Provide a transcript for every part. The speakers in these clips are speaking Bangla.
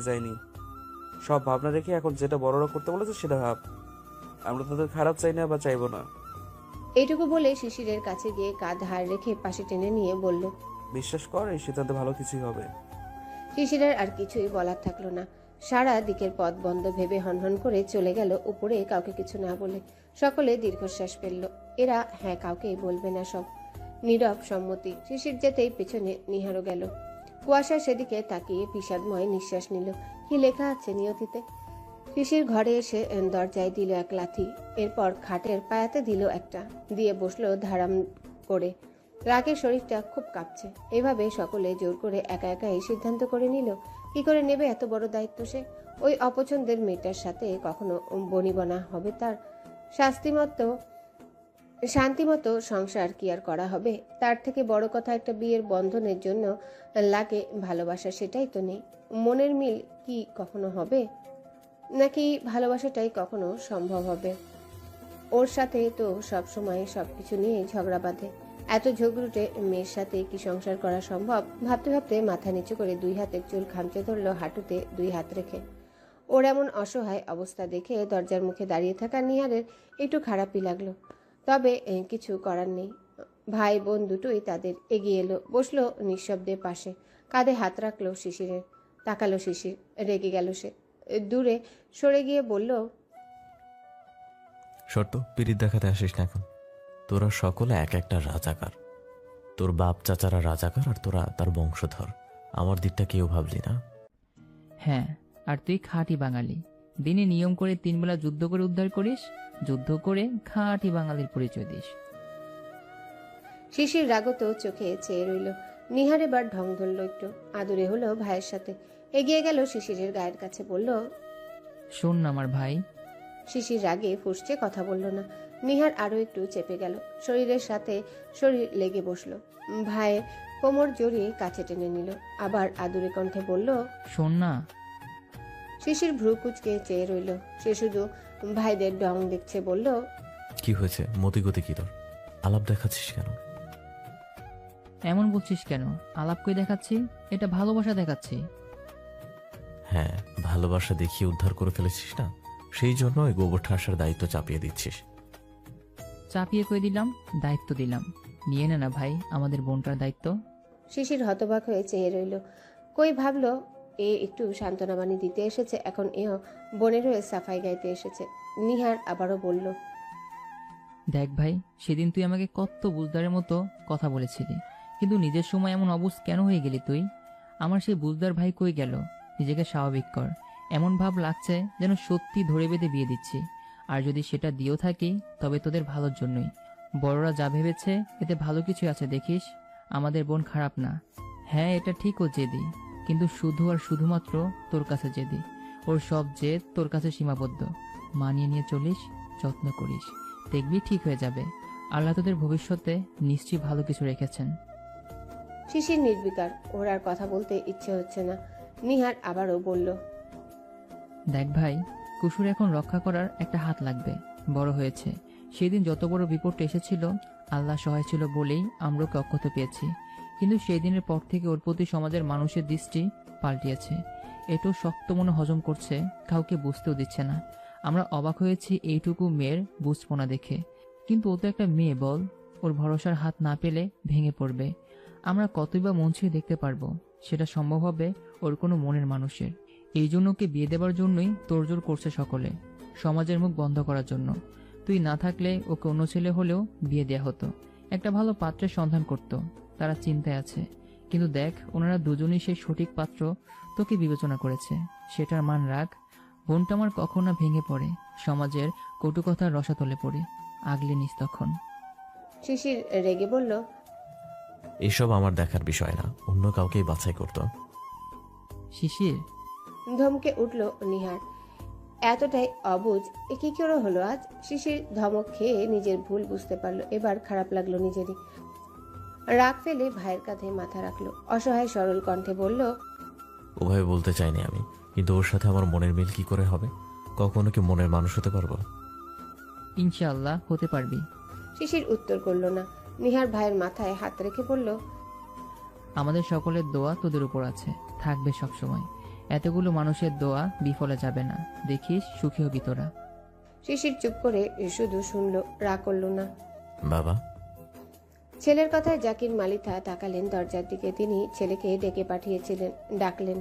যায়নি। সব ভাবনা রেখে এখন যেটা বড়রা করতে বলেছে সেটা ভাব। আমরা তাদের খারাপ চাই না বা চাইব না। এইটুকু বলে শিশিরের কাছে গিয়ে কাঁধ হাড় রেখে পাশে টেনে নিয়ে বলল বিশ্বাস কর এই সিদ্ধান্তে ভালো কিছুই হবে। শিশিরের আর কিছুই বলার থাকল না। সারা দিকের পথ বন্ধ ভেবে হনহন করে চলে গেল উপরে কাউকে কিছু না বলে। সকলে দীর্ঘশ্বাস ফেলল। এরা হ্যাঁ কাউকে বলবে না সব। নীরব সম্মতি। শিশির যেতেই পেছনে নিহারও গেল। কুয়াশা সেদিকে তাকিয়ে বিষাদময় নিঃশ্বাস নিল। কি লেখা আছে নিয়তিতে? শিশির ঘরে এসে দরজায় দিল এক লাথি। এরপর খাটের পায়াতে দিল একটা। দিয়ে বসল ধারাম করে। রাগের শরীরটা খুব কাঁপছে। এভাবে সকলে জোর করে একা একা এই সিদ্ধান্ত করে নিল, কি করে নেবে এত বড় দায়িত্ব সে? ওই অপছন্দের মেয়েটার সাথে কখনো বনিবনা হবে তার? শাস্তিমতো শান্তিমতো সংসার কি আর করা হবে? তার থেকে বড় কথা একটা বিয়ের বন্ধনের জন্য লাগে ভালোবাসা সেটাই তো নেই। মনের মিল কি কখনো হবে? নাকি ভালোবাসাটাই কখনো সম্ভব হবে? ওর সাথে তো সব সময় সবকিছু নিয়ে ঝগড়া বাঁধে। এত ঝগড়ুটে মেয়ের সাথে কি সংসার করা সম্ভব? ভাবতে ভাবতে মাথা নিচু করে দুই হাতে চুল খামচে ধরলো হাঁটুতে দুই হাত রেখে। ওর এমন অসহায় অবস্থা দেখে দরজার মুখে দাঁড়িয়ে থাকা নিহারের একটু খারাপই লাগল। তবে কিছু করার নেই। ভাই বোন দুটোই তাদের এগিয়ে এলো বসল নিঃশব্দে পাশে। কাঁধে হাত রাখল শিশিরের তাকালো শিশির রেগে গেল সে। দূরে সরে গিয়ে বলল শর্ত পিরিত দেখাতে আসিস না এখন। তোরা সকলে এক একটা রাজাকার। তোর বাপ চাচারা রাজাকার আর তোরা তার বংশধর। আমার দিকটা কেউ ভাবলি না? হ্যাঁ আর তুই খাঁটি বাঙালি। দিনে নিয়ম করে তিনবেলা যুদ্ধ করে উদ্ধার করিস? যুদ্ধ করে খাঁটি বাঙালির পরিচয় দিস। শিশির রাগত চোখে চেয়ে রইল। নিহার এবার ঢং ধরল একটু। আদুরে হলো ভাইয়ের সাথে। এগিয়ে গেল শিশিরের গায়ের কাছে বলল শোন না আমার ভাই। শিশির রাগে ফুসছে কথা বলল না। নিহার আরও একটু চেপে গেল। শরীরের সাথে শরীর লেগে বসল। ভাই কোমর জড়িয়ে কাছে টেনে নিল। আবার আদুরে কণ্ঠে বলল শোন না। শিশির ভ্রু কুচকে চেয়ে রইল। সে শুধু ভাইদের ডং দেখছে বলল কি হয়েছে? মতিগতি কি তোর? আলাপ দেখাচ্ছিস কেন? এমন বলছিস কেন? আলাপ করে দেখাচ্ছি? এটা ভালোবাসা দেখাচ্ছি। হ্যাঁ ভালোবাসা দেখিয়ে উদ্ধার করে ফেলেছিস না? সেই জন্য ওই গোবর ঠাসার দায়িত্ব চাপিয়ে দিচ্ছিস। চাপিয়ে কই দিলাম? দায়িত্ব দিলাম। নিয়ে নে না ভাই আমাদের বোনটার দায়িত্ব। শিশির হতবাক হয়ে চেয়ে রইল। কই ভাবলো এ একটু সান্ত্বনা বাণী দিতে এসেছে। এখন এও বোনের হয়ে সাফাই গাইতে এসেছে। নিহার আবারও বলল, দেখ ভাই, সেদিন তুই আমাকে কত বুঝদারের মতো কথা বলেছিলি। কিন্তু নিজের সময় এমন অবস্থ কেন হয়ে গেলি তুই? আমার সেই বুঝদার ভাই কই গেল? নিজেকে স্বাভাবিক কর। এমন ভাব লাগছে যেন সত্যি ধরে বেঁধে বিয়ে দিচ্ছি। আর যদি সেটা দিয়েও থাকি, তবে তোদের ভালোর জন্যই। বড়রা যা ভেবেছে, এতে ভালো কিছু আছে দেখিস? আমাদের বোন খারাপ না। হ্যাঁ এটা ঠিক ও জেদি। কিন্তু শুধু আর শুধুমাত্র তোর কাছে জেদি। ওর সব জেদ তোর কাছে সীমাবদ্ধ। মানিয়ে নিয়ে চলিস যত্ন করিস। দেখবি ঠিক হয়ে যাবে। আল্লাহ তোদের ভবিষ্যতে নিশ্চয়ই ভালো কিছু রেখেছেন। শিশির নির্বিকার। ওর আর কথা বলতে ইচ্ছে হচ্ছে না। নিহার আবারও বলল দেখ ভাই কুসুর এখন রক্ষা করার একটা হাত লাগবে। বড় হয়েছে। সেদিন যত বড় বিপদটা এসেছিল আল্লাহ সহায় ছিল বলেই আমরা ওকে অক্ষত পেয়েছি। কিন্তু সেই দিনের পর থেকে ওর প্রতি সমাজের মানুষের দৃষ্টি পাল্টিয়েছে। এটাও শক্ত মনে হজম করছে, কাউকে বুঝতেও দিচ্ছে না। আমরা অবাক হয়েছি এইটুকু মেয়ের বুঝপোনা দেখে। কিন্তু ও তো একটা মেয়ে, বল। ওর ভরসার হাত না পেলে ভেঙে পড়বে। আমরা কতই বা মন ছুঁয়ে দেখতে পারব, সেটা সম্ভব হবে ওর কোনো মনের মানুষের। এই জন্য ওকে বিয়ে দেবার জন্যই তোড়জোড় করছে সকলে, সমাজের মুখ বন্ধ করার জন্য। তুই না থাকলে ওকে অন্য ছেলে হলেও বিয়ে দেয়া হতো। একটা ভালো পাত্রের সন্ধান করত। তারা চিন্তায় আছে। কিন্তু দেখ ওনারা দুজনই সেই সঠিক পাত্র তোকে বিবেচনা করেছে। সেটার মান রাখ। বোনটা আমার কখন না ভেঙে পড়ে। সমাজের কটু কথার রসাতলে পড়ে। আগলে নিস তখন। শিশির রেগে বলল এসব আমার দেখার বিষয় না। অন্য কাউকেই বাছাই করতো। শিশির? ধমকে উঠল নিহার। এতটাই অবুঝ এ কি করে হলো আজ? শিশির ধমক খেয়ে নিজের ভুল বুঝতে পারল। এবার খারাপ লাগল নিজেরই। রাগ ফেলে ভাইয়ের কাঁধে মাথা রাখল। অসহায় সরল কণ্ঠে বলল ওভাবে বলতে চাইনি আমি কিন্তু ওর সাথে আমার মনের মিল কি করে হবে? কখনো কি মনের মানুষ হতে পারব? ইনশাআল্লাহ হতে পারবি। শিশির উত্তর করল না। নিহার ভাইয়ের মাথায় হাত রেখে বলল আমাদের সকলের দোয়া তোদের উপর আছে থাকবে সবসময়। এতগুলো মানুষের দোয়া বিফলে যাবে না। দেখিস সুখী হবি তোরা। শিশির চুপ করে শুধু শুনলো রাগ করল না। বাবা ছেলের কথায় জাকির মালিথা তাকালেন দরজার দিকে। তিনি ছেলেকে ডেকে পাঠিয়েছিলেন, ডাকলেন।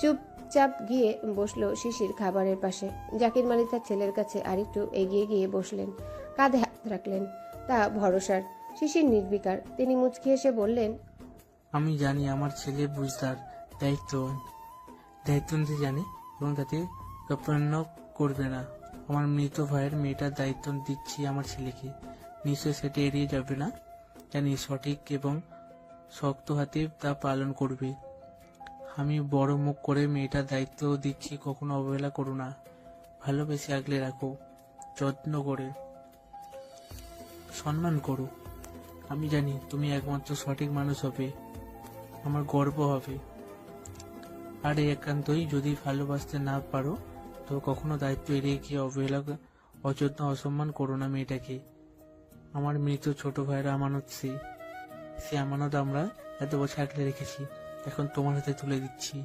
চুপচাপ গিয়ে বসল শিশির খাবারের পাশে। জাকির মালিথা ছেলের কাছে আরেকটু এগিয়ে গিয়ে বসলেন। কাঁধে হাত রাখলেন, তা ভরসার। শিশির নির্বিকার। তিনি মুচকি এসে বললেন, আমি জানি আমার ছেলে বুঝদার, দায়িত্ব দায়িত্ব নিতে জানে এবং তাতে করবে না। আমার মৃত ভাইয়ের মেয়েটার দায়িত্ব দিচ্ছি আমার ছেলেকে। নিশ্চয় সেটা এড়িয়ে যাবে না, জানি সঠিক এবং শক্ত হাতে তা পালন করবে। আমি বড় মুখ করে মেয়েটার দায়িত্ব দিচ্ছি, কখনো অবহেলা করো না। ভালোবেসে আগলে রাখো, যত্ন করে। সম্মান করো। আমি জানি তুমি একমাত্র সঠিক মানুষ হবে, আমার গর্ব হবে। আর একান্তই যদি ভালোবাসতে না পারো, তো কখনো দায়িত্ব এড়িয়ে গিয়ে অবহেলা, অযত্ন, অসম্মান করো না মেয়েটাকে। আমার মৃত ছোট ভাইয়ের আমানত সে। সে আমানত আমরা এত বছর আগলে রেখেছি। এখন তোমার হাতে তুলে দিচ্ছি।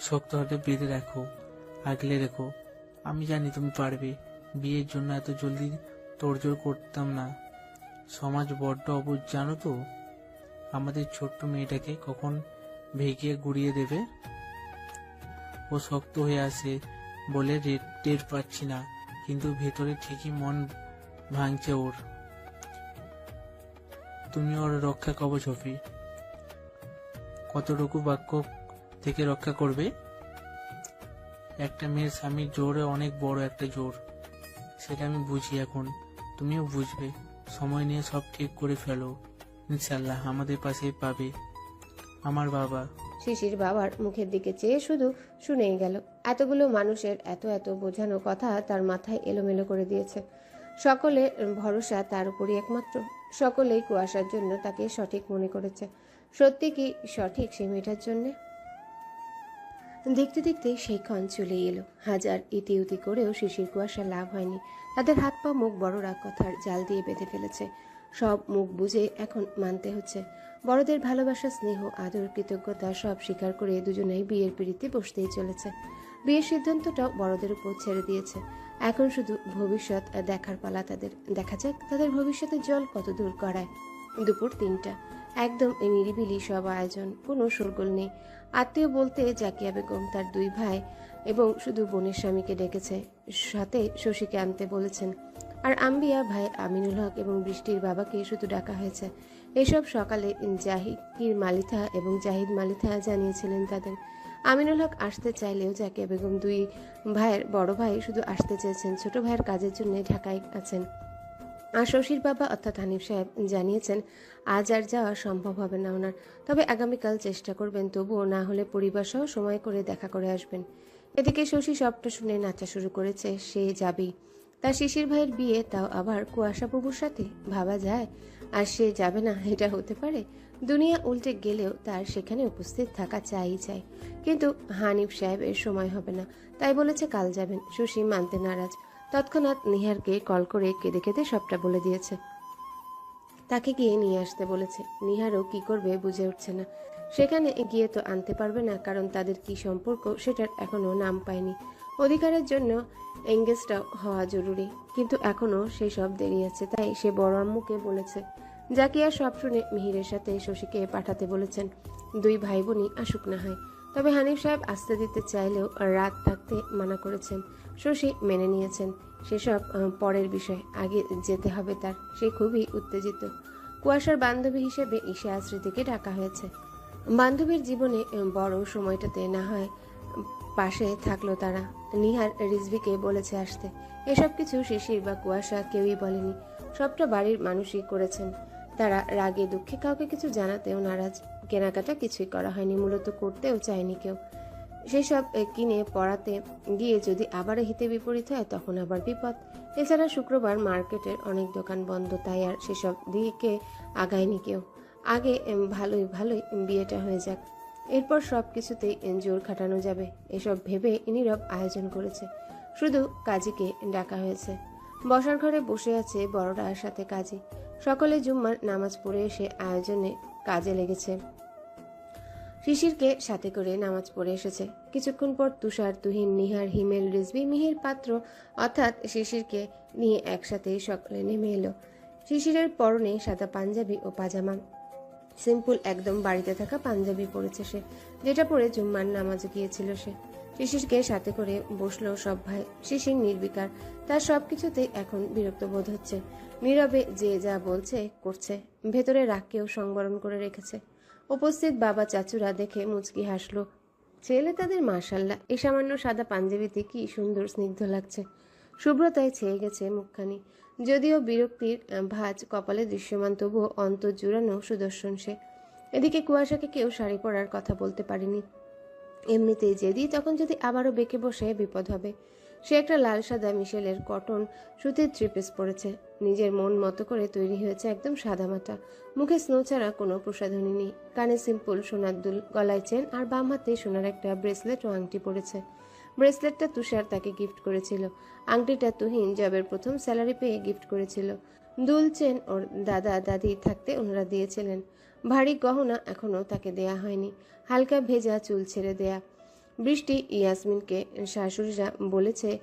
শক্ত হাতে বেঁধে রাখো, আগলে রেখো। আমি জানি তুমি পারবে। বিয়ের জন্য এত জলদি তোড়জোড় করতাম না। সমাজ বড্ড অবুঝ জানো তো? আমাদের ছোট্ট মেয়েটাকে কখন ভেঙে গুড়িয়ে দেবে? ও শক্ত হয়ে আসে বলে টের পাচ্ছি না। কিন্তু ভেতরে ঠিকই মন ভাঙছে ওর। তুমি ওর রক্ষা কবচ হবে কতটুকু বাক্য থেকে রক্ষা করবে? একটা মেয়ের স্বামীর জোরে অনেক বড় একটা জোর। সেটা আমি বুঝি এখন। তুমিও বুঝবে। সময় নিয়ে সব ঠিক করে ফেলো। ইনশাল্লাহ আমাদের পাশে পাবে। আমার বাবা। শিশির বাবার মুখের দিকে চেয়ে শুধু শুনেই গেল। এতগুলো মানুষের এত এত বোঝানো কথা তার মাথায় এলোমেলো করে দিয়েছে। সকলের ভরসা তার উপরই একমাত্র। সকলেই কুয়াশার জন্য তাকে সঠিক মনে করেছে। সত্যি কি সঠিক সে মেয়েটার জন্যে? দেখতে দেখতে সেই ক্ষণ চলে এলো। হাজার ইতি উতি করেও শিশির কুয়াশা লাভ হয়নি। তাদের হাত পা, মুখ বড় রাগ কথার জাল দিয়ে বেঁধে ফেলেছে। সব মুখ বুঝে এখন মানতে হচ্ছে। বড়দের ভালোবাসা, স্নেহ, আদর, কৃতজ্ঞতা সব স্বীকার করে দুজনেই বিয়ের পিড়িতে বসতেই চলেছে। বিয়ের সিদ্ধান্তটাও বড়দের উপর ছেড়ে দিয়েছে। এখন শুধু ভবিষ্যৎ দেখার পালা তাদের, দেখা যাক তাদের ভবিষ্যতে জল কত দূর করায় দুপুর তিনটা। একদম নিরিবিলি সব আয়োজন, কোনো শোরগোল নেই। আত্মীয় বলতে জাকিয়া বেগম তার দুই ভাই এবং শুধু বোনের স্বামীকে ডেকেছে, সাথে শশীকে আনতে বলেছেন। আর আম্বিয়া ভাই আমিনুল হক এবং বৃষ্টির বাবাকে শুধু ডাকা হয়েছে। এসব সকালে জাহিদ মালিথা এবং জাহিদ মালিথা জানিয়েছিলেন তাদের। আমিনুল হক আসতে চাইলেও জাকিয়া বেগম দুই ভাইয়ের, বড় ভাই শুধু আসতে চেয়েছেন। ছোট ভাইয়ের কাজের জন্য ঢাকায় আছেন। আর শশীর বাবা অর্থাৎ হানিফ সাহেব জানিয়েছেন, আজ আর যাওয়া সম্ভব হবে না ওনার। তবে আগামীকাল চেষ্টা করবেন, তবুও না হলে পরিবার সহ সময় করে দেখা করে আসবেন। এদিকে শশী সবটা শুনে নাচা শুরু করেছে, সে যাবেই। তার শিশির ভাইয়ের বিয়ে, তাও আবার কুয়াশা প্রভুর সাথে ভাবা যায়? আর সে যাবে না, এটা হতে পারে? দুনিয়া উল্টে গেলেও তার সেখানে উপস্থিত থাকা চাই চাই। কিন্তু হানিফ সাহেবের সময় হবে না। তাই বলেছে কাল যাবেন। শশী মানতে নারাজ। তৎক্ষণাৎ নিহারকে কল করে কেঁদে কেঁদে সবটা বলে দিয়েছে। তাকে গিয়ে নিয়ে আসতে বলেছে। নিহারও কি করবে বুঝে উঠছে না। সেখানে গিয়ে তো আনতে পারবে না, কারণ তাদের কি সম্পর্ক সেটার এখনও নাম পায়নি। অধিকারের জন্য এঙ্গেজটা হওয়া জরুরি, কিন্তু এখনও সেই সব দেরি আছে, তাই সে বড় আম্মুকে বলেছে। জাকিয়া সব শুনে মিহিরের সাথে শশীকে পাঠাতে বলেছেন, দুই ভাই বোনই আসুক না হয়। তবে হানিফ সাহেব আসতে দিতে চাইলেও রাত থাকতে মানা করেছেন। শশী মেনে নিয়েছেন। সেসব পরের বিষয় আগে যেতে হবে তার। সে খুবই উত্তেজিত। কুয়াশার বান্ধবী হিসেবে ঈশা আশ্রিতিকে ডাকা হয়েছে। বান্ধবীর জীবনে বড় সময়টাতে না হয় পাশে থাকল তারা। নিহার রিজভিকে বলেছে আসতে। এসব কিছু শিশির বা কুয়াশা কেউই বলেনি। সবটা বাড়ির মানুষই করেছেন। তারা রাগে দুঃখে কাউকে কিছু জানাতেও নারাজ। কেনাকাটা কিছুই করা হয়নি, মূলত করতেও চায়নি কেউ। সেসব কিনে পড়াতে গিয়ে যদি আবার হিতে বিপরীত হয়, তখন আবার বিপদ। এছাড়া শুক্রবার মার্কেটের অনেক দোকান বন্ধ, তাই আর সেসব দিকে আগায়নি কেউ। আগে ভালোই ভালোই বিয়েটা হয়ে যাক। এরপর সব কিছুতেই জোর খাটানো যাবে, এসব ভেবে নীরব আয়োজন করেছে। শুধু কাজীকে ডাকা হয়েছে। বসার ঘরে বসে আছে বড়রা সাথে কাজী। সকলে জুম্মার নামাজ পড়ে এসে আয়োজনে কাজে লেগেছে। শিশিরকে সাথে করে নামাজ পড়ে এসেছে। কিছুক্ষণ পর তুষার, তুহিন, নিহার, হিমেল রিজবি মিহির পাত্র অর্থাৎ শিশিরকে নিয়ে একসাথে সকলে নেমে এলো। শিশিরের পরনে সাদা পাঞ্জাবি ও পাজামা। সিম্পল একদম বাড়িতে থাকা পাঞ্জাবি পরেছে সে। যেটা পরে জুম্মার নামাজে গিয়েছিল সে। শিশিরকে সাথে করে বসল সব ভাই। শিশির নির্বিকার। তার সবকিছুতেই এখন বিরক্ত বোধ হচ্ছে। নীরবে যে যা বলছে, করছে। ভেতরে রাগকেও সংবরণ করে রেখেছে। উপস্থিত বাবা চাচুরা দেখে মুচকি হাসলো। ছেলে তাদের মার্শাল্লাহ এই সামান্য সাদা পাঞ্জাবিতে কি সুন্দর স্নিগ্ধ লাগছে। শুভ্রতায় ছেয়ে গেছে মুখখানি। যদিও বিরক্তির ভাঁজ কপালে দৃশ্যমান, তবুও অন্তর জুড়ানো সুদর্শন সে। এদিকে কুয়াশাকে কেউ শাড়ি পরার কথা বলতে পারেনি। এমনিতেই যেদি তখন যদি আবারও বেঁকে বসে বিপদ হবে। সে একটা লাল সাদা মিশেলের কটন সুতির থ্রিপিস পরেছে। নিজের মন মতো করে তৈরি হয়েছে একদম সাদামাটা মুখে স্নো ছাড়া কোনো প্রসাধনী নেই। কানে সিম্পল সোনার দুল, গলায় চেন আর বাম হাতে সোনার একটা ব্রেসলেট ও আংটি পরেছে। ব্রেসলেটটা তুষার তাকে গিফট করেছিল। আংটিটা তুহিন জবের প্রথম স্যালারি পেয়ে গিফট করেছিল। দুল চেন ওর দাদা দাদি থাকতে ওনারা দিয়েছিলেন। ভারী গহনা এখনও তাকে দেয়া হয়নি। হালকা ভেজা চুল ছেড়ে দেয়া। বৃষ্টি ইয়াসমিনকে শাশুড়িরা বলেছে,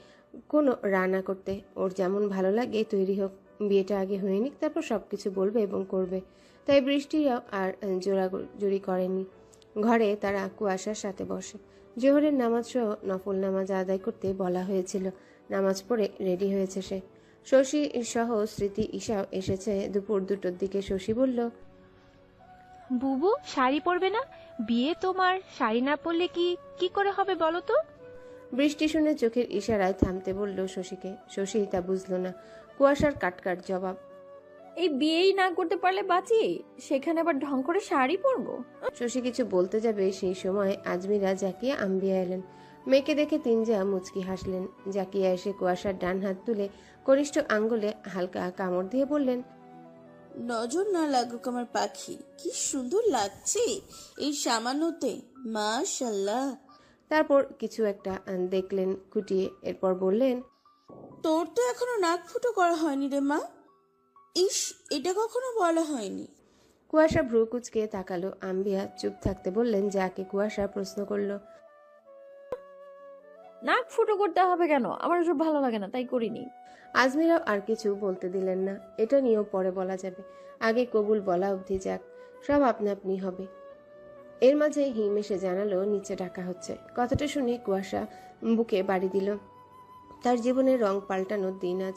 কোনো রান্না করতে। ওর যেমন ভালো লাগে, তৈরি হোক। বিয়েটা আগে হয়ে নিক, তারপর সব কিছু বলবে এবং করবে। তাই বৃষ্টিরাও আর জোরাজুরি করেনি। ঘরে তারা কুয়াশার সাথে বসে। জোহরের নামাজ সহ নফল নামাজ আদায় করতে বলা হয়েছিল। নামাজ পড়ে রেডি হয়েছে সে। শশী সহ স্মৃতি ঈশাও এসেছে দুপুর দুটোর দিকে। শশী বলল বুবু শাড়ি পরবে না? বিয়ে তোমার শাড়ি না পরলে কি কি করে হবে বলো তো? বৃষ্টি শুনে চোখের ইশারায় থামতে বলল শশীকে। শশী তা বুঝল না। কুয়াশার কাটকাট জবাব। এই বিয়েই না করতে পারলে বাঁচি। সেখানে আবার ঢং করে শাড়ি পরবো? শশী কিছু বলতে যাবে সেই সময় আজমিরা জাকিয়া আম্বিয়া এলেন। মেয়েকে দেখে তিনজা মুচকি হাসলেন। জাকিয়া এসে কুয়াশার ডান হাত তুলে কনিষ্ঠ আঙ্গুলে হালকা কামড় দিয়ে বললেন নজর না লাগুক আমার পাখি কি সুন্দর লাগছে এই সামান্যতে। মাশাল্লাহ তারপর কিছু একটা দেখলেন খুঁটিয়ে এরপর বললেন তোর তো এখনও নাক ফুটো করা হয়নি রে মা। ইস এটা কখনো বলা হয়নি। কুয়াশা ভ্রু কুচকে তাকালো আম্বিয়া চুপ থাকতে বললেন যাকে কুয়াশা প্রশ্ন করল। নাক ফুটো করতে হবে কেন? আমার ওসব ভালো লাগে না তাই করিনি। আজমিরাও আর কিছু বলতে দিলেন না। এটা নিয়েও পরে বলা যাবে। আগে কবুল বলা অবধি যাক সব আপনা আপনি হবে। এর মাঝে হিম এসে জানালো নিচে ডাকা হচ্ছে। কথাটা শুনে কুয়াশা বুকে বাড়ি দিল। তার জীবনের রং পাল্টানোর দিন আজ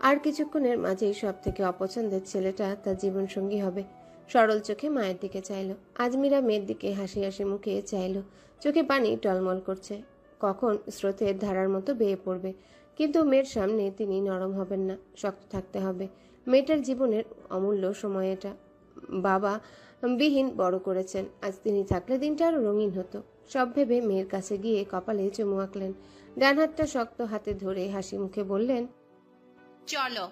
আর কিছুক্ষণের মাঝেই সব থেকে অপছন্দের ছেলেটা তার জীবনসঙ্গী হবে। সরল চোখে মায়ের দিকে চাইলো। আজমিরা মেয়ের দিকে হাসি হাসি মুখে চাইলো। চোখে পানি টলমল করছে। কখন স্রোতের ধারার মতো বেয়ে পড়বে। কিন্তু মেয়ের সামনে তিনি নরম হবেন না, শক্ত থাকতে হবে। মেয়েটার জীবনের অমূল্য সময় এটা। বাবা বিহীন বড় করেছেন। আজ তিনি থাকলে দিনটা আরও রঙিন হতো। সব ভেবে মেয়ের কাছে গিয়ে কপালে চুমু আঁকলেন। ডান হাতটা শক্ত হাতে ধরে হাসি মুখে বললেন চলো।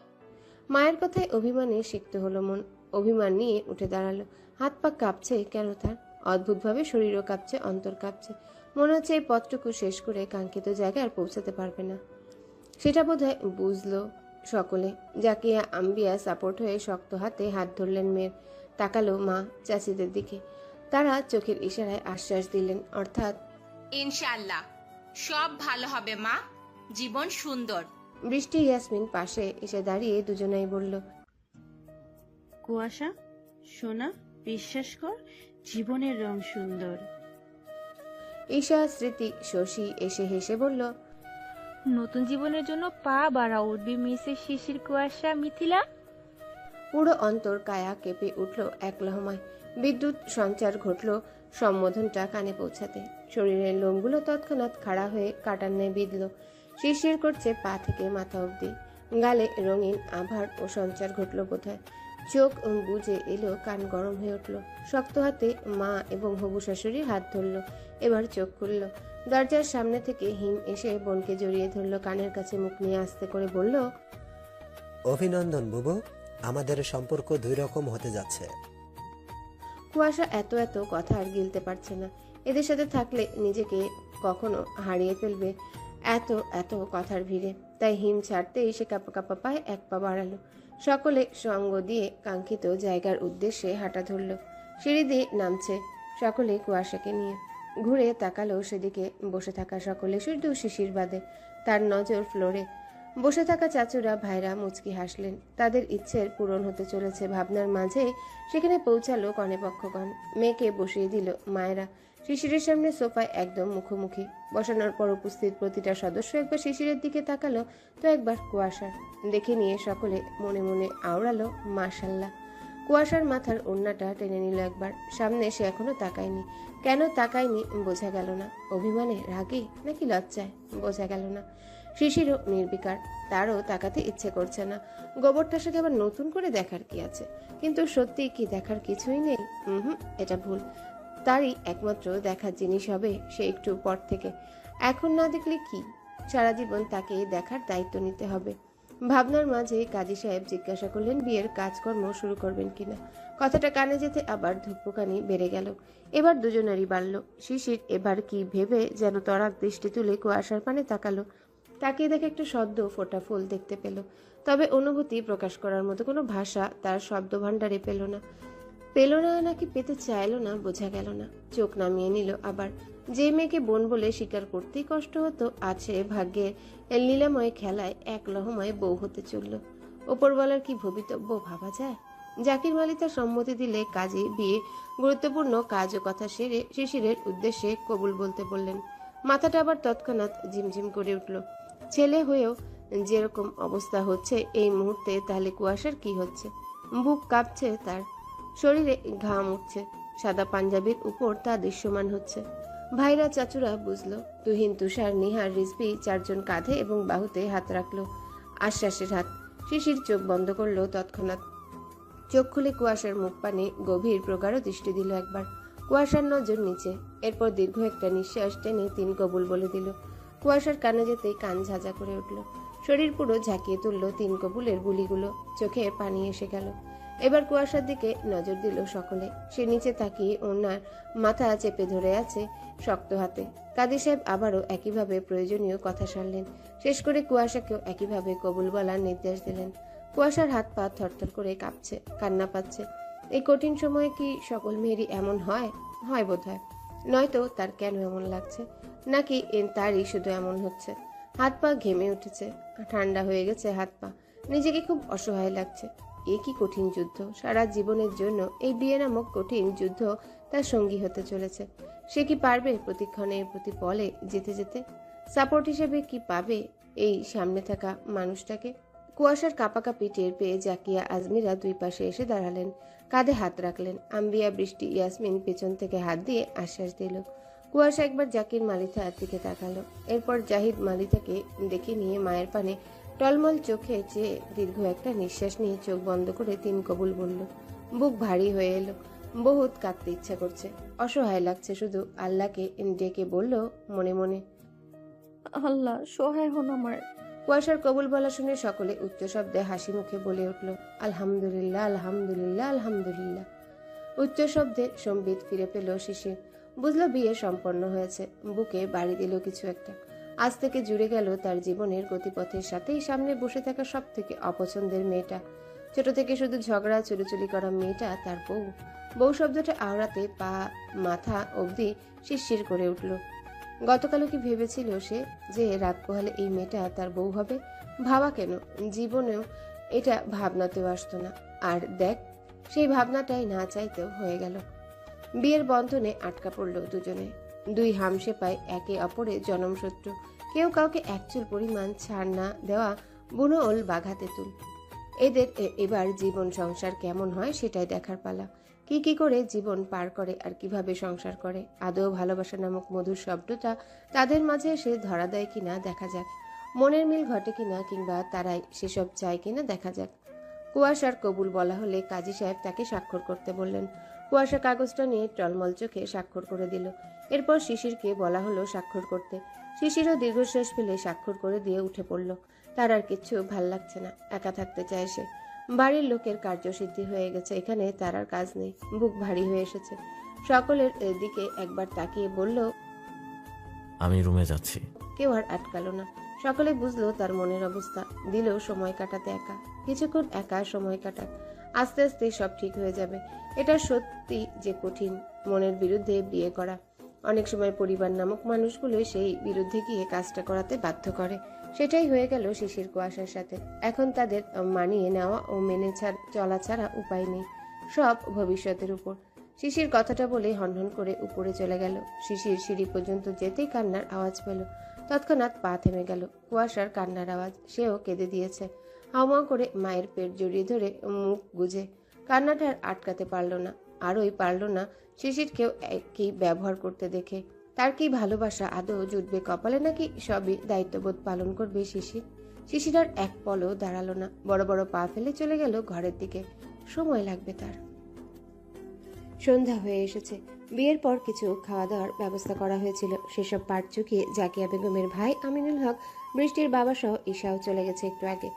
মায়ের কথায় অভিমানে শিখতে হলো মন। অভিমান নিয়ে উঠে দাঁড়াল। হাত পা কাঁপছে কেন তার? অদ্ভুতভাবে শরীরও কাঁপছে অন্তর কাঁপছে। মনে হচ্ছে এই পথটুকু শেষ করে কাঙ্ক্ষিত জায়গায় আর পৌঁছাতে পারবে না। সেটা বোধহয় বুঝলো সকলে। যাকে আম্বিয়া সাপোর্ট হয়ে শক্ত হাতে হাত ধরলেন মেয়ের। তাকালো মা চাচিদের দিকে। তারা চোখের ইশারায় আশ্বাস দিলেন অর্থাৎ ইনশাল্লাহ সব ভালো হবে মা। জীবন সুন্দর। বৃষ্টি ইয়াসমিন পাশে এসে দাঁড়িয়ে দুজনাই বলল কুয়াশা সোনা বিশ্বাস কর জীবনের রং সুন্দর। ঈশা স্মৃতি শশী এসে হেসে বলল নতুন জীবনের জন্য পা বাড়া উঠবি মিসেস শিশির কুয়াশা মিথিলা। পুরো অন্তর কায়া কেঁপে উঠল এক লহমায়। বিদ্যুৎ সঞ্চার ঘটল সম্বোধনটা কানে পৌঁছাতে। শরীরের লোমগুলো তৎক্ষণাৎ খাড়া হয়ে কাটার ন্যায় বিঁধল। শিরশির করছে পা থেকে মাথা অবধি। গালে রঙিন আভার ও সঞ্চার ঘটল বোধহয় চোখ বুঝে এলো কান গরম হয়ে উঠল। শক্ত হাতে মা এবং হবু শাশুড়ির হাত ধরল এবার চোখ খুলল। দরজার সামনে থেকে হিম এসে বোনকে জড়িয়ে ধরল কানের কাছে মুখ নিয়ে আস্তে করে বলল অভিনন্দন বুবু আমাদের সম্পর্ক দুই রকম হতে যাচ্ছে। কুয়াশা এত এত কথা আর গিলতে পারছে না। এদের সাথে থাকলে নিজেকে কখনো হারিয়ে ফেলবে। এত এত কথার ভিড়ে। তাই হিম ছাড়তেই সে কাপা কাপা পায়ে এক পা বাড়ালো। সকলে সঙ্গ দিয়ে কাঙ্ক্ষিত জায়গার উদ্দেশ্যে হাঁটা ধরল। সিঁড়ি দিয়ে নামছে সকলে কুয়াশাকে নিয়ে। ঘুরে তাকালো সেদিকে বসে থাকা সকলে শুধু শিশির বাদে। তার নজর ফ্লোরে। বসে থাকা চাচুরা, ভাইরা মুচকি হাসলেন। তাদের ইচ্ছের পূরণ হতে চলেছে ভাবনার মাঝে। সেখানে পৌঁছালো কনেপক্ষগণ মেয়েকে বসিয়ে দিল মায়েরা। শিশিরের সামনে সোফায় একদম মুখোমুখি। বসানোর পর উপস্থিত প্রতিটা সদস্য একবার শিশিরের দিকে তাকালো, তো একবার কুয়াশার দেখে নিয়ে সকলে মনে মনে আওড়ালো, মাশাল্লাহ। কুয়াশার মাথার ওড়নাটা টেনে নিল একবার। সামনে সে এখনও তাকায়নি। কেন তাকায়নি বোঝা গেল না। অভিমানে রাগে নাকি লজ্জায় বোঝা গেল না। শিশিরও নির্বিকার। তারও তাকাতে ইচ্ছে করছে না। গোবরটাসাকে আবার নতুন করে দেখার কি আছে? কিন্তু সত্যি কি দেখার কিছুই নেই? হুম, এটা ভুল। তারই একমাত্র দেখার জিনিস হবে সে একটু পর থেকে। এখন না দেখলে কি? সারা জীবন তাকে দেখার দায়িত্ব নিতে হবে। ভাবনার মাঝে কাজী সাহেব জিজ্ঞাসা করলেন, বিয়ের কাজকর্ম শুরু করবেন কিনা? কথাটা কানে যেতে আবার ধুপ্পকানি বেড়ে গেল। এবার দুজনেরই বাড়ল। শিশির এবার কি ভেবে যেন তরাক দৃষ্টি তুলে কুয়াশার পানে তাকালো। তাকিয়ে দেখে একটা সদ্য ফোটা ফুল দেখতে পেল। তবে অনুভূতি প্রকাশ করার মতো কোনো ভাষা তার শব্দ ভাণ্ডারে পেল না। পেল না, নাকি পেতে চাইলো না, বোঝা গেল না। চোখ নামিয়ে নিল আবার। যে মেয়েকে বোন বলে স্বীকার করতেই কষ্ট হতো, আছে ভাগ্যে লীলাময় খেলায় এক লহময় বউ হতে চলল। ওপরওয়ালার কি ভবিতব্য ভাবা যায়? জাকির মালি তার সম্মতি দিলে কাজে বিয়ে গুরুত্বপূর্ণ কাজ ও কথা সেরে শিশিরের উদ্দেশ্যে কবুল বলতে বললেন। মাথাটা আবার তৎক্ষণাৎ ঝিমঝিম করে উঠল। ছেলে হয়েও যেরকম অবস্থা হচ্ছে এই মুহূর্তে, তাহলে কুয়াশার কি হচ্ছে? বুক কাঁপছে তার। শরীরে ঘাম উঠছে, সাদা পাঞ্জাবির উপর তা দৃশ্যমান হচ্ছে। ভাইরা চাচুরা বুঝলো, তুহিন, তুষার, নিহার রিজবি চারজন কাঁধে এবং বাহুতে হাত রাখল। আশ্বাসের হাত, শিশির চোখ বন্ধ করল তৎক্ষণাৎ। চোখ খুলে কুয়াশার মুখ পানে গভীর প্রগাঢ় দৃষ্টি দিল একবার। কুয়াশার নজর নিচে, এরপর দীর্ঘ একটা নিঃশ্বাস টেনে তিনি কবুল বলে দিল। কুয়াশার কানে যেতেই কান ঝাঁঝা করে উঠল। শরীর পুরো ঝাঁকিয়ে তুলল তিন কবুলের গুলিগুলো, চোখে পানি এসে গেল। এবার কুয়াশার দিকে নজর দিল সকলে। সে নিচে তাকিয়ে ওনার মাথা চেপে ধরে আছে শক্ত হাতে। কাদি সাহেব আবারও একইভাবে প্রয়োজনীয় কথা সারলেন। শেষ করে কুয়াশাকেও একইভাবে কবুল বলার নির্দেশ দিলেন। কুয়াশার হাত পা থরথর করে কাঁপছে, কান্না পাচ্ছে। এই কঠিন সময়ে কি সকল মেয়েরই এমন হয়? হয় বোধ হয় নয়তো তার কেন এমন লাগছে? নাকি তারই শুধু এমন হচ্ছে? হাত পা ঘেমে উঠেছে। ঠান্ডা হয়ে গেছে হাত পা। নিজেকে খুব অসহায় লাগছে। এ কি কঠিন যুদ্ধ। সারা জীবনের জন্য এই বিয়ে নামক কঠিন যুদ্ধ তার সঙ্গী হতে চলেছে। সে কি পারবে প্রতিক্ষণে প্রতি পলে যেতে যেতে? সাপোর্ট হিসেবে কি পাবে এই সামনে থাকা মানুষটাকে? কুয়াশার কাপাকাপি টের পেয়ে জাকিয়া আজমিরা দুই পাশে এসে দাঁড়ালেন। কাঁধে হাত রাখলেন। আম্বিয়া বৃষ্টি ইয়াসমিন পেছন থেকে হাত দিয়ে আশ্বাস দিল। কুয়াশা একবার জাকির মালিথার দিকে তাকালো। এরপর জাহিদ মালিতাকে দেখে নিয়ে মায়ের পানে টলমল চোখে চেয়ে দীর্ঘ একটা নিঃশ্বাস নিয়ে চোখ বন্ধ করে তিন কবুল বলল বুক ভারী হয়ে এলো। বহুত কাঁদতে ইচ্ছা করছে। অসহায় লাগছে শুধু। আল্লাহকে ডেকে বলল মনে মনে আল্লাহ সহায় হন আমার। কুয়াশার কবুল বলা শুনে সকলে উচ্চ শব্দে হাসি মুখে বলে উঠল আলহামদুলিল্লাহ আলহামদুলিল্লাহ আলহামদুলিল্লাহ। উচ্চ শব্দে সম্বিত ফিরে পেল শিশির। বুঝলো বিয়ে সম্পন্ন হয়েছে। বুকে বাড়ি দিল কিছু একটা। আজ থেকে জুড়ে গেল তার জীবনের গতিপথের সাথেই সামনে বসে থাকা সব থেকে অপছন্দের মেয়েটা। ছোট থেকে শুধু ঝগড়া চুরিচুরি করা মেয়েটা, তার বউ। বউ শব্দটা আওড়াতে পা, মাথা অবধি শিরশির করে উঠল। গতকালও কি ভেবেছিল সে যে রাত পোহালে এই মেয়েটা তার বউ হবে? ভাবা কেন? জীবনেও এটা ভাবনাতেও আসতো না। আর দেখ, সেই ভাবনাটাই না চাইতেও হয়ে গেল। বিয়ের বন্ধনে আটকা পড়ল দুজনে। দুই হামসে পায় একে অপরে জনমশত্রু। কেউ কাউকে একচুল পরিমাণ ছাড় না দেওয়া বুনো ওল বাঘাতে তুল। এদের এবার জীবন সংসার কেমন হয় সেটাই দেখার পালা। কি কি করে জীবন পার করে আর কীভাবে সংসার করে, আদৌ ভালোবাসা নামক মধুর শব্দটা তাদের মাঝে এসে ধরা দেয় কিনা দেখা যাক। মনের মিল ঘটে কিনা কিংবা তারাই সেসব চায় কিনা দেখা যাক। কুয়াশার কবুল বলা হলে কাজী সাহেব তাকে স্বাক্ষর করতে বললেন। কুয়াশা কাগজটা নিয়ে টলমল চোখে স্বাক্ষর করে দিল। এরপর শিশিরকে বলা হলো স্বাক্ষর করতে। শিশিরও দীর্ঘশ্বাস ফেলে স্বাক্ষর করে দিয়ে উঠে পড়ল। তার আর কিচ্ছু ভালো লাগছে না একা থাকতে চায় সে। বাড়ির লোকের কার্যসিদ্ধি হয়ে গেছে এখানে তার আর কাজ নেই বুক ভারী হয়ে এসেছে। সকলের দিকে একবার তাকিয়ে বলল আমি রুমে যাচ্ছি। কেউ আর আটকালো না। সকলে বুঝলো তার মনের অবস্থা। দিল সময় কাটাতে একা। কিছুক্ষণ একা সময় কাটাক। আস্তে আস্তে সব ঠিক হয়ে যাবে। এটা সত্যি যে কঠিন মনের বিরুদ্ধে বিয়ে করা। অনেক সময় পরিবার নামক মানুষগুলো সেই বিরুদ্ধে গিয়ে কাজটা করাতে বাধ্য করে। সেটাই হয়ে গেল শিশির কুয়াশার সাথে। এখন তাদের মানিয়ে নেওয়া ও মেনে চলা ছাড়া উপায় নেই। সব ভবিষ্যতের উপর। শিশির কথাটা বলে হনহন করে উপরে চলে গেল। শিশির সিঁড়ি পর্যন্ত যেতেই কান্নার আওয়াজ পেল। তৎক্ষণাৎ পা থেমে গেল। কুয়াশার কান্নার আওয়াজ সেও কেঁদে দিয়েছে। হাওয়া করে মায়ের পেট জড়িয়ে ধরে মুখ গুজে। কান্নাটা আটকাতে পারল না। আরই পারল না শিশিরকেও একই ব্যবহার করতে দেখে, তার কি ভালোবাসা আদৌ জুটবে কপালে নাকি সবই দায়িত্ববোধ পালন করবে শিশির? শিশির আর এক পলও দাঁড়াল না, বড় বড় পা ফেলে চলে গেল ঘরের দিকে, সময় লাগবে তার। সন্ধ্যা হয়ে এসেছে, বিয়ের পর কিছু খাওয়া দাওয়ার ব্যবস্থা করা হয়েছিল, সেসব পাট চুকিয়ে জাকিয়া বেগমের ভাই আমিনুল হক, বৃষ্টির বাবা সহ ঈশাও চলে গেছে একটু আগে।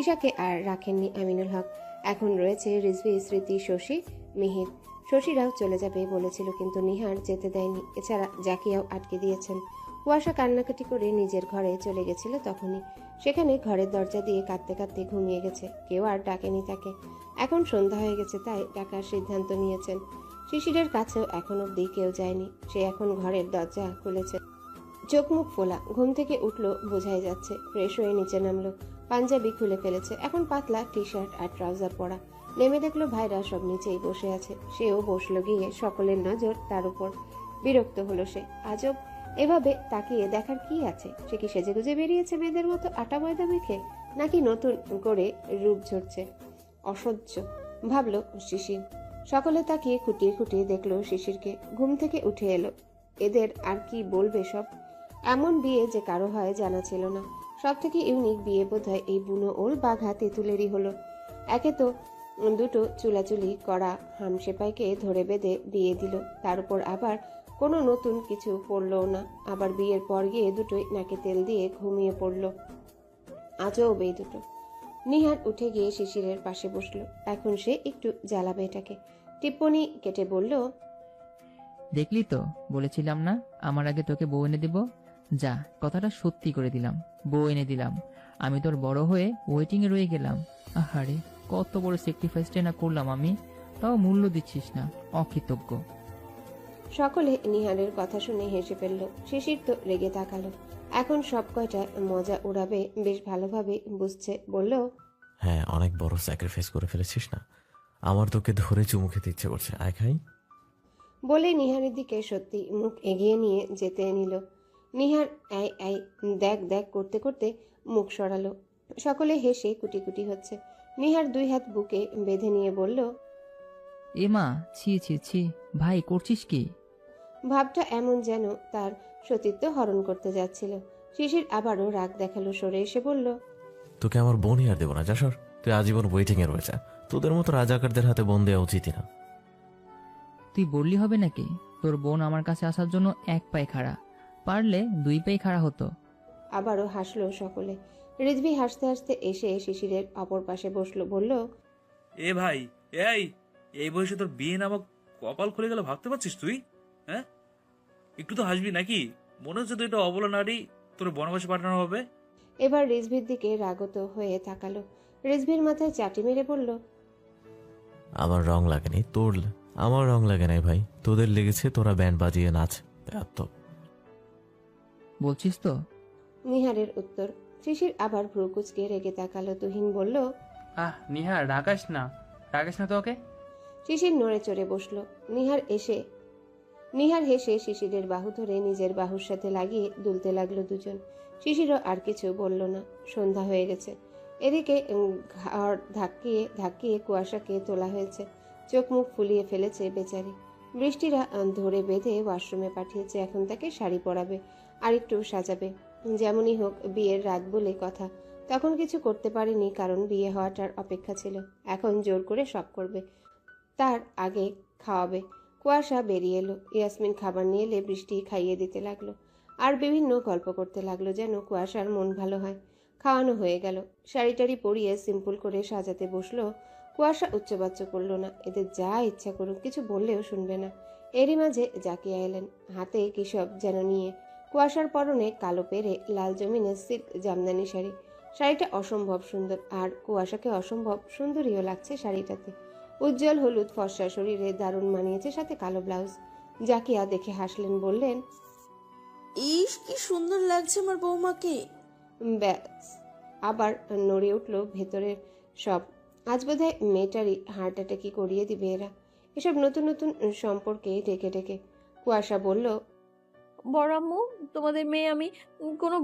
ঈশাকে আর রাখেননি আমিনুল হক, এখন রয়েছে রিজভি, স্মৃতি, শশী, মিহির। শশীরাও চলে যাবে বলেছিল, কিন্তু নিহার যেতে দেয়নি। এছাড়া জাকিয়াও আটকে দিয়েছেন। কুয়াশা কান্নাকাটি করে নিজের ঘরে চলে গেছিল তখনই। সেখানে ঘরের দরজা দিয়ে কাঁদতে কাঁদতে ঘুমিয়ে গেছে। কেউ আর ডাকেনি তাকে। এখন সন্ধ্যা হয়ে গেছে, তাই ডাকার সিদ্ধান্ত নিয়েছেন। শিশিরের কাছেও এখন অব্দি কেউ যায়নি। সে এখন ঘরের দরজা খুলেছে। চোখ মুখ ফোলা, ঘুম থেকে উঠল বোঝাই যাচ্ছে। ফ্রেশ হয়ে নিচে নামলো। পাঞ্জাবি খুলে ফেলেছে। এখন পাতলা টি শার্ট আর ট্রাউজার পরা। নেমে দেখল ভাইরা সব নিচেই বসে আছে। সেও বসল গিয়ে সকলের নজর তার উপর। বিরক্ত হলো সে। আজব। এভাবে তাকিয়ে দেখার কি আছে? সে কি সেজেগুজে বেরিয়েছে মেয়েদের মতো আটা ময়দা মেখে, নাকি নতুন করে রূপ ঝরছে? অসহ্য। ভাবলো শিশির। সকলে তাকিয়ে খুঁটিয়ে খুঁটিয়ে দেখল শিশিরকে। ঘুম থেকে উঠে এলো। এদের আর কি বলবে সব? এমন বিয়ে যে কারও হয় জানা ছিল না। সব থেকে ইউনিক বিয়ে বোধহয় এই বুনো ওল বাঘা তেঁতুলেরই হলো। একে তো দুটো চুলাচুলি করা হামসেপাইকে ধরে বেঁধে বিয়ে দিল। তার উপর আবার কোনো নতুন কিছু পড়ল না। আবার বিয়ের পর গিয়ে দুটোই নাকে তেল দিয়ে ঘুমিয়ে পড়ল। আজও এই দুটো। নিহার উঠে গিয়ে শিশিরের পাশে বসল। এখন সে একটু জ্বালাবে এটাকে। টিপ্পনি কেটে বলল, দেখলি তো, বলেছিলাম না, আমার আগে তোকে বউ এনে দিব? যা, কথাটা সত্যি করে দিলাম। বউ এনে দিলাম। আমি তোর বড় হয়ে ওয়েটিং এ রয়ে গেলাম। আহারে কত বড় স্যাক্রিফাইসটা না করলাম আমি তাও মূল্য দিচ্ছিস না অকৃতজ্ঞ। সকলে নিহারের কথা শুনে হেসে ফেলল। শিশির তো রেগে তাকালো। এখন সব কয়টা মজা উড়াবে বেশ ভালোভাবে বুঝছে। বলল হ্যাঁ অনেক বড় স্যাক্রিফাইস করে ফেলেছিস না। আমার তোকে ধরে চুমু খেতে ইচ্ছে করছে। আয় খাই। বলে নিহারের দিকে সত্যি মুখ এগিয়ে নিয়ে যেতে নিল। নিহার আই আই দেখ দেখ করতে করতে মুখ সরালো। সকলে হেসে কুটি কুটি হচ্ছে। নিহার দুই হাত বুকে বেঁধে নিয়ে বলল এ মা ছি ছি ছি ভাই করছিস কি? ভাবটা এমন যেন তার সতীত্ব হরণ করতে যাচ্ছিল। শিশির আবারও রাগ দেখাল সরে এসে বলল তোকে আমার বোনই আর দেবো না যা সর তুই আজীবন ওয়েটিং এ রয়েছে। তোদের মতো রাজাকারদের হাতে বোন দেওয়া উচিত না। তুই বললি হবে নাকি? তোর বোন আমার কাছে আসার জন্য এক পায়ে খাড়া। পারলে দুই পায়ে খাড়া হতো। আবারও হাসলো সকলে। রিজভি হাসতে হাসতে এসে শিশিরের অপর পাশে বসল বলল এ ভাই এই এই বয়সে তোর বিয়ে নামক কপাল খুলে গেল ভাবতে পারছিস তুই? হ্যাঁ? একটু তো হাসবি নাকি? মনে হচ্ছে তুই এটা অবলা নারী তোর বনবাসে পাঠানো হবে। এবার রিজভির দিকে রাগত হয়ে তাকালো। রিজভির মাথায় চাটি মেরে বলল আমার রং লাগেনি তোর আমার রং লাগে নাই ভাই তোদের লেগেছে তোরা ব্যান্ড বাজিয়ে নাচ এত। বলছিস তো? নিহারের উত্তর শিশির আবার ভ্রু কুচকে রেগে তাকালো। তুহিন বলল আহ নিহার রাগাস না। রাগাস না তো ওকে? শিশির নড়ে চড়ে বসল। নিহার এসে নিহার হেসে শিশিরের বাহু ধরে নিজের বাহুর সাথে লাগিয়ে দুলতে লাগল দুজন। শিশিরও আর কিছু বলল না। সন্ধ্যা হয়ে গেছে। এদিকে ঘর ধাক্কিয়ে ধাক্কিয়ে কুয়াশাকে তোলা হয়েছে। চোখ মুখ ফুলিয়ে ফেলেছে বেচারি। বৃষ্টিরা ধরে বেঁধে ওয়াশরুমে পাঠিয়েছে। এখন তাকে শাড়ি পরাবে আর একটু সাজাবে। যেমনই হোক বিয়ের রাত বলে কথা। তখন কিছু করতে পারেনি, কারণ বিয়ে হওয়াটার অপেক্ষা ছিল। এখন জোর করে সব করবে। তার আগে খাওয়াবে। কুয়াশা বেরিয়ে এলো। ইয়াসমিন খাবার নিয়ে এলে বৃষ্টি খাইয়ে দিতে লাগল। আর বিভিন্ন গল্প করতে লাগল যেন কুয়াশার মন ভালো হয়। খাওয়ানো হয়ে গেল। শাড়ি টাড়ি পরিয়ে সিম্পল করে সাজাতে বসল। কুয়াশা উচ্চবাচ্য করল না। এদের যা ইচ্ছা করুক, কিছু বললেও শুনবে না। এরই মাঝে জাকিয়া এলেন। হাতে কিসব যেন নিয়ে কুয়াশার পরনে কালো পেরে লাল জমিনের সিল্ক জামদানি শাড়ি। শাড়িটা অসম্ভব সুন্দর আর কুয়াশাকে অসম্ভব সুন্দরীও লাগছে শাড়িটাতে। উজ্জ্বল হলুদ ফর্সা শরীরে দারুণ মানিয়েছে সাথে কালো ব্লাউজ। জাকিয়া দেখে হাসলেন বললেন ইস কি সুন্দর লাগছে আমার বৌমাকে। ব্যাস আবার নড়ে উঠল ভেতরের সব। আজ বোধহয় মেয়েটারই হার্ট অ্যাটাকই করিয়ে দিবে এরা। এসব নতুন নতুন সম্পর্কে ডেকে ডেকে। কুয়াশা বলল বড় আম্মু তোমাদের মেয়ে আমি কোনো